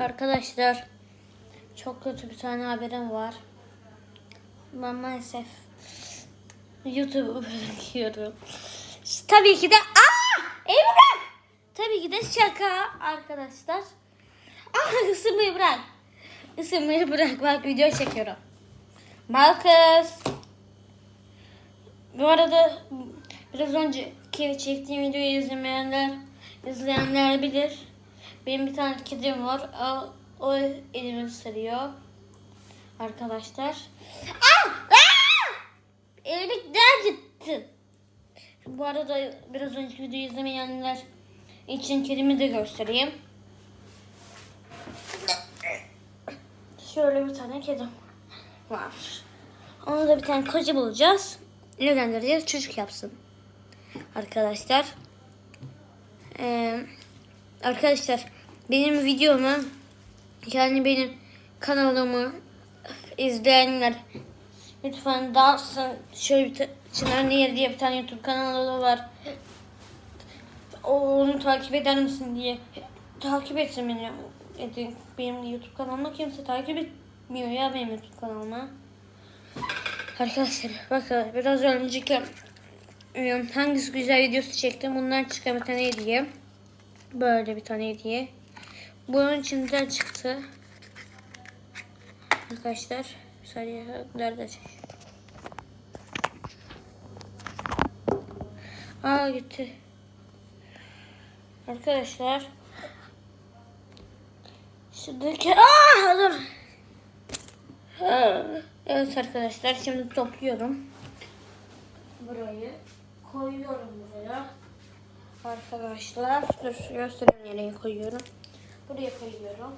Arkadaşlar çok kötü bir tane haberim var. Ben maalesef YouTube'u bırakıyorum. Tabii ki de aa Emre! Tabii ki de şaka arkadaşlar. Aa ısınmayı bırak. Isınmayı bırak bak video çekiyorum. Marcus. Bu arada biraz önceki çektiğim videoyu izlemeyenler izleyenler bilir. Benim bir tane kedim var. O, o elimi ısırıyor. Arkadaşlar. Aa! Aa! Elimden gitti. Bu arada biraz önceki videoyu izlemeyenler için kedimi de göstereyim. Şöyle bir tane kedim var. Ona da bir tane koca bulacağız. Evlendireceğiz çocuk yapsın. Arkadaşlar. Ee, arkadaşlar benim videomu yani benim kanalımı izleyenler lütfen dağıtsın. Şöyle bir Çınar Nehir diye bir tane YouTube kanalı var. Onu takip eder misin diye takip etsin beni. Edin. Benim YouTube kanalıma kimse takip etmiyor ya benim YouTube kanalıma. Arkadaşlar bakın biraz önceki e, hangisi güzel videosu çektim. Bundan çıkan bir tane hediye. Böyle bir tane hediye. Bunun içinden çıktı. Arkadaşlar sadece nerede? Aa gitti. Arkadaşlar Şuradaki Aa dur. Ha. Evet arkadaşlar şimdi topluyorum. Burayı koyuyorum buraya. Arkadaşlar dur göstereyim nereye koyuyorum. Buraya koyuyorum.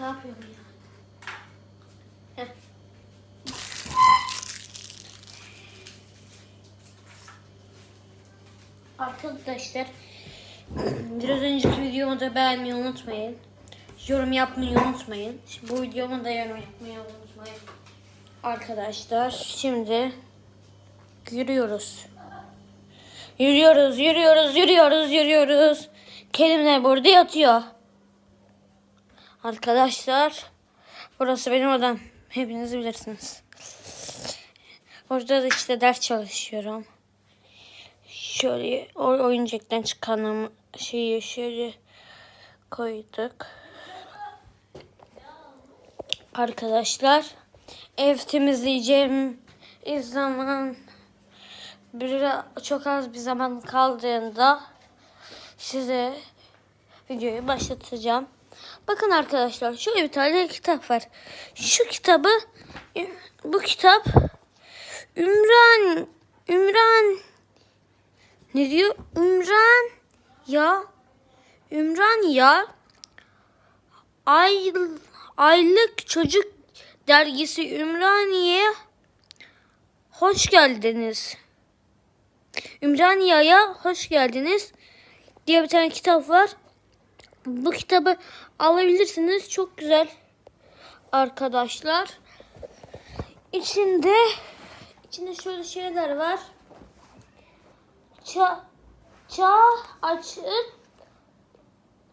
Ne yapıyorum. Arkadaşlar biraz önceki videomu da beğenmeyi unutmayın. Yorum yapmayı unutmayın. Şimdi bu videomu da yorum yapmayı unutmayın. Arkadaşlar şimdi yürüyoruz. Yürüyoruz, yürüyoruz, yürüyoruz, yürüyoruz. Kelimler burada yatıyor. Arkadaşlar burası benim odam. Hepiniz bilirsiniz. Orada da işte ders çalışıyorum. Şöyle o oyuncaktan çıkan şeyi şöyle koyduk. Arkadaşlar ev temizleyeceğim zaman bir çok az bir zaman kaldığında size videoyu başlatacağım. Bakın arkadaşlar şöyle bir tane kitap var. Şu kitabı bu kitap Ümran Ümran ne diyor? Ümran ya Ümran ya ay, aylık çocuk dergisi Ümraniye hoş geldiniz. Ümraniye'ye hoş geldiniz diye bir tane kitap var. Bu kitabı alabilirsiniz. Çok güzel arkadaşlar. İçinde içinde şöyle şeyler var. Ça çağ açıp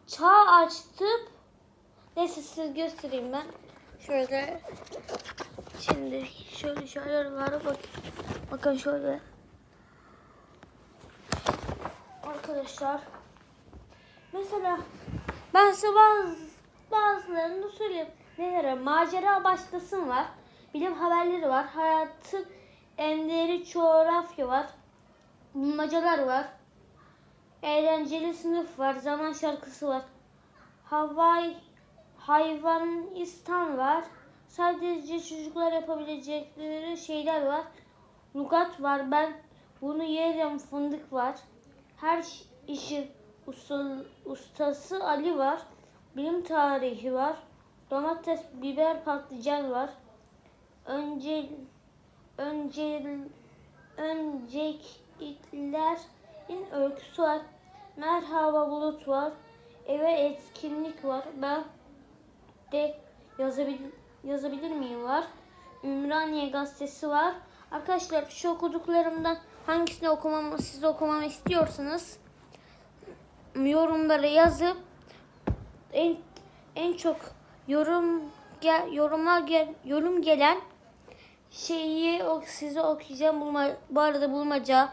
çağ açtım. Neyse size göstereyim ben. Şöyle şimdi şöyle şeyler var. Bak, bakın şöyle. Arkadaşlar Mesela ben size bazı, bazılarını söyleyeyim. Nelere? Macera başlasın var. Bilim haberleri var. Hayatın enleri coğrafya var. Bulmacalar var. Eğlenceli sınıf var. Zaman şarkısı var. Havai hayvanistan var. Sadece çocuklar yapabilecekleri şeyler var. Lugat var. Ben bunu yerim. Fındık var. Her işi usta- ustası Ali var. Bilim tarihi var. Domates, biber, patlıcan var. Önce önce önceklerin öyküsü var. Merhaba bulut var. eve etkinlik var. Ben de yazabilir, yazabilir miyim var. Ümraniye gazetesi var. Arkadaşlar şu okuduklarımdan hangisini okumamı siz okumamı istiyorsanız yorumlara yazıp en en çok yorum gel yorumlar gel yorum gelen şeyi o size okuyacağım. Bulma, bu arada bulmaca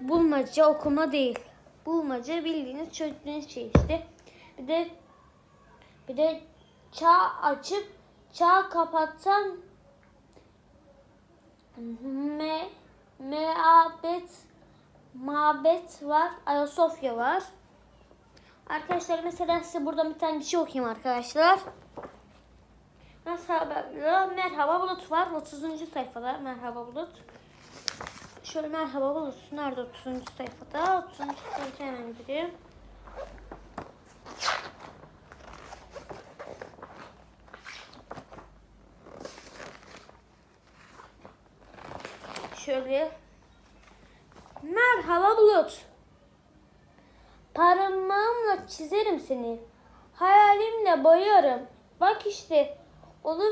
bulmaca okuma değil. Bulmaca bildiğiniz çözdüğünüz şey işte. Bir de bir de çağ açıp çağ kapatan me meabet mabet var. Ayasofya var. Arkadaşlar mesela size burada bir tane bir şey okuyayım arkadaşlar. Merhaba, merhaba Bulut var. 30. sayfada Merhaba Bulut. Şöyle Merhaba Bulut. Nerede 30. sayfada? 30. sayfada hemen gireyim. Şöyle. Merhaba Bulut. Parmağımla çizerim seni. Hayalimle boyarım. Bak işte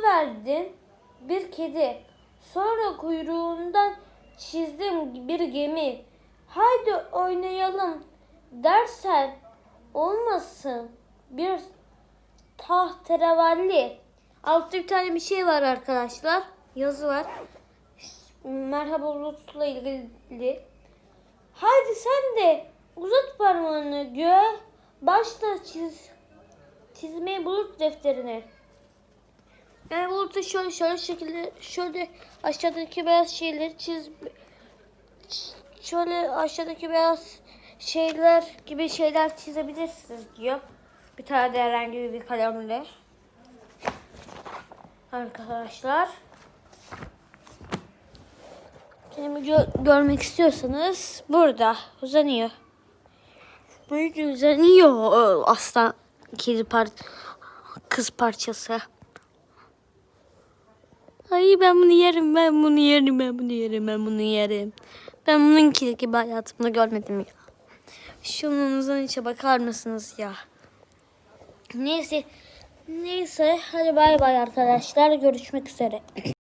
verdin bir kedi. Sonra kuyruğundan çizdim bir gemi. Haydi oynayalım dersen olmasın bir tahterevalli. Altta bir tane bir şey var arkadaşlar. Yazı var. Merhaba Bulut'la ilgili. Haydi sen de uzat parmağını gö. Başla çiz çizmeyi bulut defterine. Yani bulutı şöyle şöyle şekilde şöyle aşağıdaki beyaz şeyleri çiz şöyle aşağıdaki beyaz şeyler gibi şeyler çizebilirsiniz diyor. Bir tane de herhangi bir kalemle. Arkadaşlar. Kendimi gö- görmek istiyorsanız burada uzanıyor. Böyle uzanıyor aslan kedi par kız parçası. Ay ben bunu yerim, ben bunu yerim, ben bunu yerim, ben bunu yerim. Ben bunun gibi hayatımda görmedim ya. Şununuzun içe bakar mısınız ya? Neyse, neyse hadi bay bay arkadaşlar görüşmek üzere.